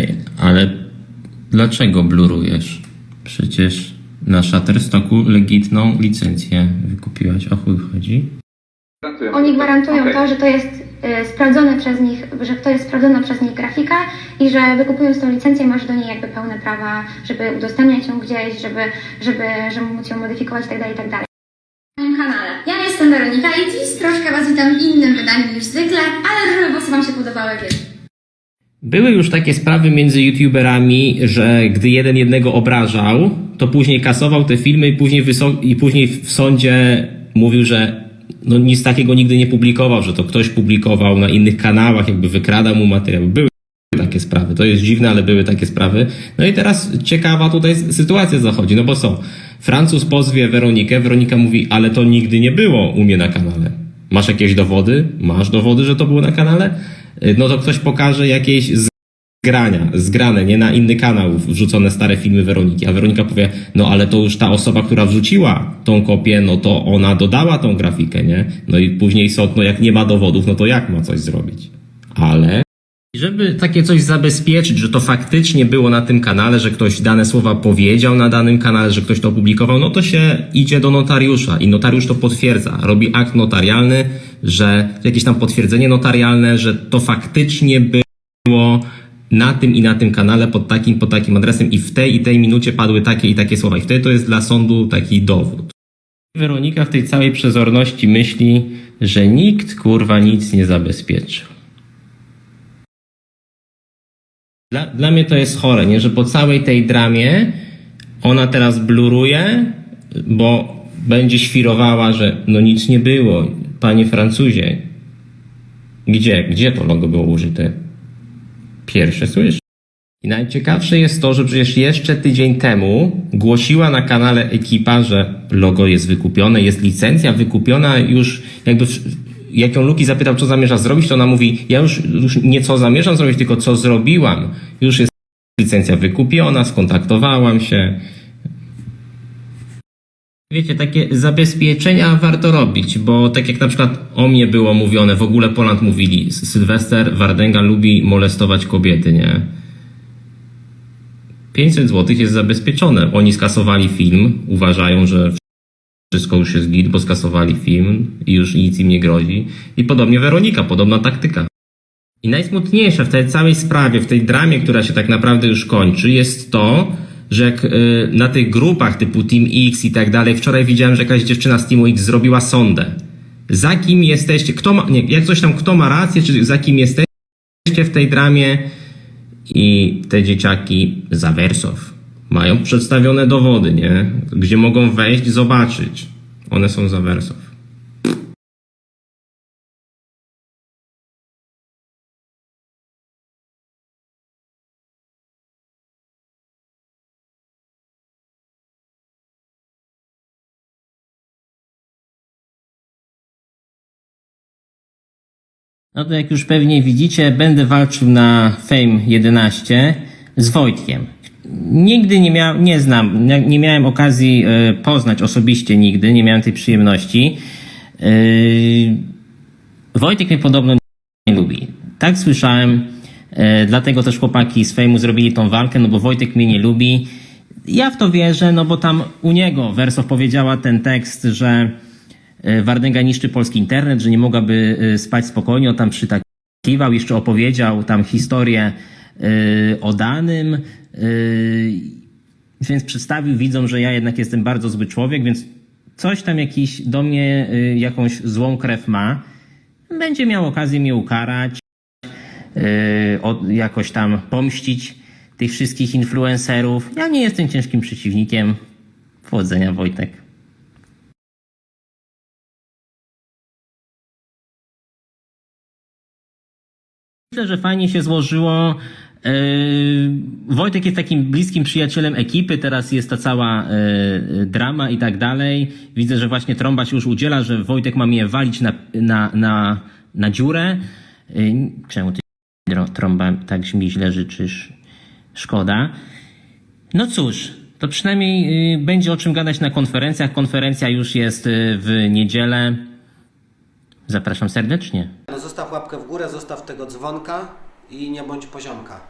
Okej, ale dlaczego blurujesz? Przecież na Shutterstocku legitną licencję wykupiłaś. O chuj chodzi? Oni gwarantują Okej. to, że to jest y, sprawdzone przez nich, że to jest sprawdzona przez nich grafika i że wykupując tą licencję masz do niej jakby pełne prawa, żeby udostępniać ją gdzieś, żeby, żeby, żeby móc ją modyfikować itd. itd. na moim kanale. Ja jestem Weronika i dziś troszkę Was witam w innym wydaniu niż zwykle, ale żeby głosy Wam się podobały, wiesz. Były już takie sprawy między youtuberami, że gdy jeden jednego obrażał, to później kasował te filmy i później, i później w sądzie mówił, że no nic takiego nigdy nie publikował, że to ktoś publikował na innych kanałach, jakby wykradał mu materiał. Były takie sprawy. To jest dziwne, ale były takie sprawy. No i teraz ciekawa tutaj sytuacja zachodzi, no bo co? Francuz pozwie Weronikę, Weronika mówi, ale to nigdy nie było u mnie na kanale. Masz jakieś dowody? Masz dowody, że to było na kanale? Y, No to ktoś pokaże jakieś zgrania, zgrane, nie na inny kanał wrzucone stare filmy Weroniki, a Weronika powie, no ale to już ta osoba, która wrzuciła tą kopię, no to ona dodała tą grafikę, nie? No i później sąd, no jak nie ma dowodów, no to jak ma coś zrobić? Ale żeby takie coś zabezpieczyć, że to faktycznie było na tym kanale, że ktoś dane słowa powiedział na danym kanale, że ktoś to opublikował, no to się idzie do notariusza i notariusz to potwierdza. Robi akt notarialny, że jakieś tam potwierdzenie notarialne, że to faktycznie było na tym i na tym kanale pod takim, pod takim adresem i w tej i tej minucie padły takie i takie słowa. I wtedy to jest dla sądu taki dowód. Weronika w tej całej przezorności myśli, że nikt kurwa nic nie zabezpieczył. Dla, dla mnie to jest chore, nie? że po całej tej dramie ona teraz bluruje, bo będzie świrowała, że no nic nie było. Panie Francuzie, gdzie, gdzie to logo było użyte? Pierwsze słyszę. I najciekawsze jest to, że przecież jeszcze tydzień temu głosiła na kanale ekipa, że logo jest wykupione, jest licencja wykupiona już jakby jak ją Luki zapytał, co zamierza zrobić, to ona mówi, ja już, już nie co zamierzam zrobić, tylko co zrobiłam. Już jest licencja wykupiona, skontaktowałam się. Wiecie, takie zabezpieczenia warto robić, bo tak jak na przykład o mnie było mówione, w ogóle Poland mówili, Sylwester Wardęga lubi molestować kobiety, nie? 500 zł jest zabezpieczone. Oni skasowali film, uważają, że wszystko już jest git, bo skasowali film i już nic im nie grozi. I podobnie Weronika, podobna taktyka. I najsmutniejsze w tej całej sprawie, w tej dramie, która się tak naprawdę już kończy, jest to, że jak y, na tych grupach typu Team X i tak dalej, wczoraj widziałem, że jakaś dziewczyna z Teamu X zrobiła sondę. Za kim jesteście, kto ma, nie, jak coś tam, kto ma rację, czy za kim jesteście w tej dramie i te dzieciaki za Wersow mają przedstawione dowody, nie? Gdzie mogą wejść, zobaczyć. One są za Wersow. No to jak już pewnie widzicie, będę walczył na Fame 11 z Wojtkiem. Nigdy nie miałem, nie znam, nie, miałem okazji e, poznać osobiście nigdy, nie miałem tej przyjemności. E, Wojtek mnie podobno nie lubi. Tak słyszałem, e, dlatego też chłopaki z Fejmu zrobili tą walkę, no bo Wojtek mnie nie lubi. Ja w to wierzę, no bo tam u niego Wersow powiedziała ten tekst, że Wardęga niszczy polski internet, że nie mogłaby e, spać spokojnie, on tam przytakiwał, jeszcze opowiedział tam historię e, o danym, e, więc przedstawił widzom, że ja jednak jestem bardzo zły człowiek, więc coś tam jakiś do mnie e, jakąś złą krew ma. Będzie miał okazję mnie ukarać, jakoś tam pomścić tych wszystkich influencerów. Ja nie jestem ciężkim przeciwnikiem. Powodzenia, Wojtek. Myślę, że fajnie się złożyło. Yy, Wojtek jest takim bliskim przyjacielem ekipy, teraz jest ta cała yy, drama i tak dalej. Widzę, że właśnie trąba się już udziela, że Wojtek ma mnie walić na, na, na, na dziurę. Yy, czemu ty trąba tak mi źle życzysz? Szkoda. No cóż, to przynajmniej będzie o czym gadać na konferencjach. Konferencja już jest w niedzielę. Zapraszam serdecznie. Zostaw łapkę w górę, zostaw tego dzwonka i nie bądź poziomka.